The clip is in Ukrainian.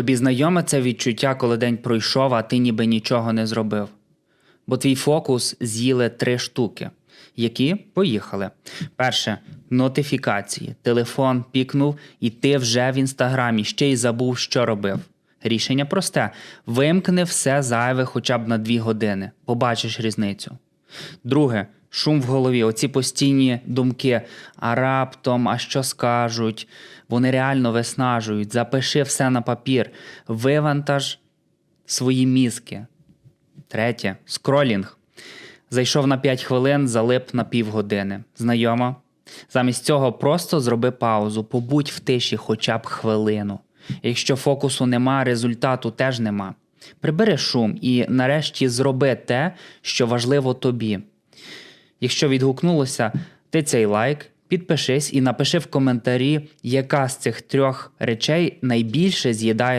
Тобі знайоме це відчуття, коли день пройшов, а ти ніби нічого не зробив. Бо твій фокус з'їли три штуки. Які поїхали. Перше нотифікації. Телефон пікнув, і ти вже в інстаграмі ще й забув, що робив. Рішення просте: вимкни все зайве хоча б на дві години. Побачиш різницю. Друге шум в голові, оці постійні думки. А раптом, а що скажуть? Вони реально виснажують. Запиши все на папір, вивантаж свої мізки. Третє скролінг. Зайшов на 5 хвилин, залип на півгодини. Знайомо? Замість цього просто зроби паузу, побудь в тиші хоча б хвилину. Якщо фокусу нема, результату теж нема. Прибери шум і нарешті зроби те, що важливо тобі. Якщо відгукнулося, ти цей лайк, підпишись і напиши в коментарі, яка з цих трьох речей найбільше з'їдає